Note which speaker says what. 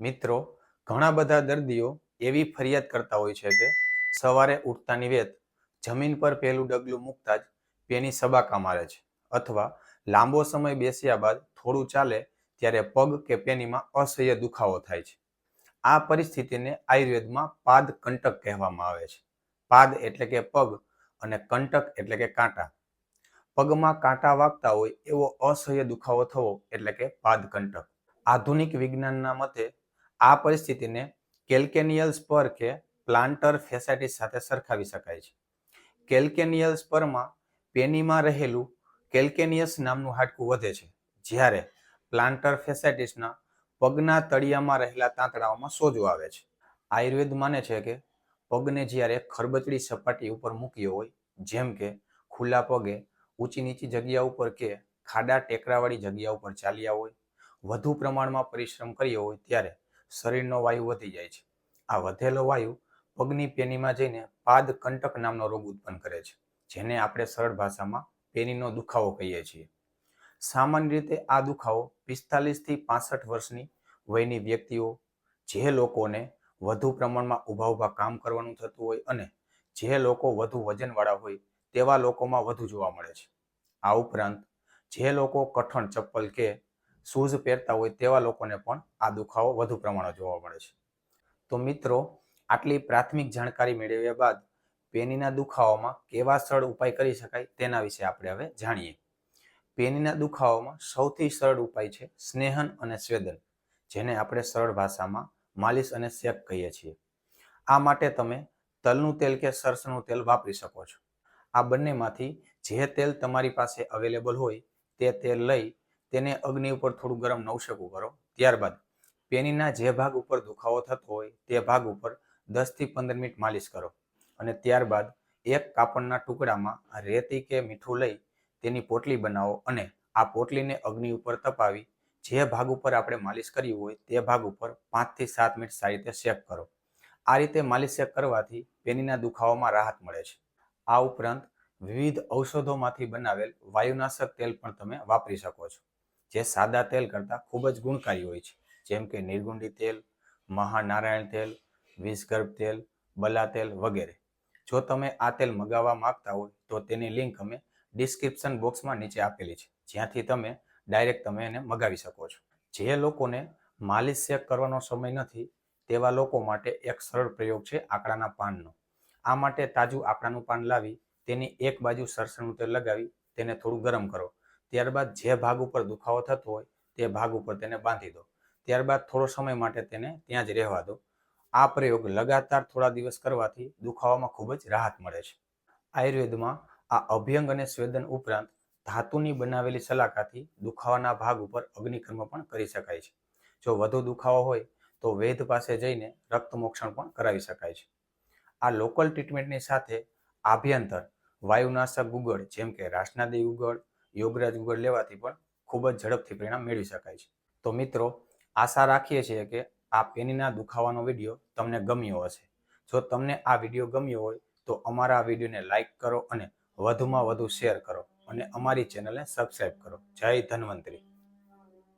Speaker 1: મિત્રો, ઘણા બધા દર્દીઓ એવી ફરિયાદ કરતા હોય છે કે સવારે ઉઠતાની વેત જમીન પર પહેલું ડગલું મૂકતા જ પેની સબાકા મારે છે અથવા લાંબો સમય બેસ્યા બાદ થોડું ચાલે ત્યારે પગ કે પેનીમાં અસહ્ય દુખાવો થાય છે. આ પરિસ્થિતિને આયુર્વેદમાં પાદ કંટક કહેવામાં આવે છે. પાદ એટલે કે પગ અને કંટક એટલે કે કાંટા. પગમાં કાંટા વાગતા હોય એવો અસહ્ય દુખાવો થવો એટલે કે પાદ કંટક. આધુનિક વિજ્ઞાનના મતે આ પરિસ્થિતિને કેલ્કેનિયલ સ્પર કે પ્લાન્ટર ફેસાઇટિસ સાથે સરખાવી શકાય છે. કેલ્કેનિયલ સ્પરમાં પેનીમાં રહેલું કેલ્કેનિયસ નામનું હાડકું વધે છે, જ્યારે પ્લાન્ટર ફેસાઇટિસના પગના તળિયામાં રહેલા તાંતડાઓમાં સોજો આવે છે. આયુર્વેદ માને છે કે પગને જ્યારે ખરબચડી સપાટી ઉપર મૂક્યો હોય, જેમ કે ખુલ્લા પગે ઊંચી નીચી જગ્યા ઉપર કે ખાડા ટેકરાવાળી જગ્યા ઉપર ચાલ્યા હોય, વધુ પ્રમાણમાં પરિશ્રમ કર્યો હોય, ત્યારે શરીરનો વાયુ વધી જાય છે. આ વધેલો વાયુ પગની પેનીમાં જઈને પાદ કંટક નામનો રોગ ઉત્પન્ન કરે છે, જેને આપણે સરળ ભાષામાં પેનીનો દુખાવો કહીએ છીએ. સામાન્ય રીતે આ દુખાવો પિસ્તાલીસથી પાસઠ વર્ષની વયની વ્યક્તિઓ, જે લોકોને વધુ પ્રમાણમાં ઊભા ઊભા કામ કરવાનું થતું હોય અને જે લોકો વધુ વજનવાળા હોય તેવા લોકોમાં વધુ જોવા મળે છે. આ ઉપરાંત જે લોકો કઠણ ચપ્પલ કે શૂઝ પહેરતા હોય તેવા લોકોને પણ આ દુખાવો વધુ પ્રમાણમાં જોવા મળે છે. તો મિત્રો, આટલી પ્રાથમિક જાણકારી મેળવ્યા બાદ પેનીના દુખાવામાં કેવા સરળ ઉપાય કરી શકાય તેના વિશે આપણે હવે જાણીએ. પેનીના દુખાવામાં સૌથી સરળ ઉપાય છે સ્નેહન અને સ્વેદન, જેને આપણે સરળ ભાષામાં માલિશ અને શેક કહીએ છીએ. આ માટે તમે તલનું તેલ કે સરસનું તેલ વાપરી શકો છો. આ બંનેમાંથી જે તેલ તમારી પાસે અવેલેબલ હોય તે તેલ લઈ તેને અગ્નિ ઉપર થોડું ગરમ નવશેકું કરો. ત્યારબાદ પેનીના જે ભાગ ઉપર દુખાવો થતો હોય તે ભાગ ઉપર દસથી પંદર મિનિટ માલિશ કરો અને ત્યારબાદ એક કાપડના ટુકડામાં રેતી કે મીઠું લઈ તેની પોટલી બનાવો અને આ પોટલીને અગ્નિ ઉપર તપાવી જે ભાગ ઉપર આપણે માલિશ કરી હોય તે ભાગ ઉપર પાંચથી સાત મિનિટ સારી રીતે શેક કરો. આ રીતે માલિશ શેક કરવાથી પેનીના દુખાવામાં રાહત મળે છે. આ ઉપરાંત વિવિધ ઔષધોમાંથી બનાવેલ વાયુનાશક તેલ પણ તમે વાપરી શકો છો. જે સાદા તેલ કરતાં ખૂબ જ ગુણકારી હોય છે. જેમ કે નિર્ગુંડી તેલ, મહાનારાયણ તેલ, વિષગર્ભ તેલ, બલા તેલ વગેરે. જો તમે આ તેલ મગાવવા માંગતા હોય, તો તેની લિંક અમે ડિસ્ક્રિપ્શન બોક્સમાં નીચે આપેલી છે. જ્યાંથી તમે ડાયરેક્ટ તમે એને મગાવી શકો છો. જે લોકોને માલિશ શેક કરવાનો સમય નથી, તેવા લોકો માટે એક સરળ પ્રયોગ છે આકડાના પાનનો. આ માટે તાજું આકડાનું પાન લાવી, તેની એક બાજુ સરસણનું તેલ લગાવી, તેને થોડું ગરમ કરો. ત્યારબાદ જે ભાગ ઉપર દુખાવો થતો હોય, તે ભાગ ઉપર તેને બાંધી દો. ત્યારબાદ થોડો સમય માટે તેને ત્યાં જ રહેવા દો. આ પ્રયોગ લગાતાર થોડા દિવસ કરવાથી દુખાવામાં ખૂબ જ રાહત મળે છે. આયુર્વેદમાં આ અભ્યંગ અને સ્વેદન ઉપરાંત ધાતુની બનાવેલી સલાકાથી દુખાવાના ભાગ ઉપર અગ્નિકર્મ પણ કરી શકાય છે. જો વધુ દુખાવો હોય, તો વૈદ પાસે જઈને રક્તમોક્ષણ પણ કરાવી શકાય છે. આ લોકલ ટ્રીટમેન્ટની સાથે આભ્યંતર વાયુનાશક ગુગળ જેમ કે રાસનાદી ગુગળ યોગરાજ ગુગળ લેવાથી પણ ખૂબ જ ઝડપથી પરિણામ મેળવી શકાય છે. તો મિત્રો, આશા રાખીએ છીએ કે આ પેનીના દુખાવાનો વીડિયો તમને ગમ્યો હશે. જો તમને આ વીડિયો ગમ્યો હોય, તો અમારા આ વિડીયોને લાઇક કરો અને વધુમાં વધુ શેર કરો અને અમારી ચેનલને સબસ્ક્રાઈબ કરો. જય ધન્વંતરી.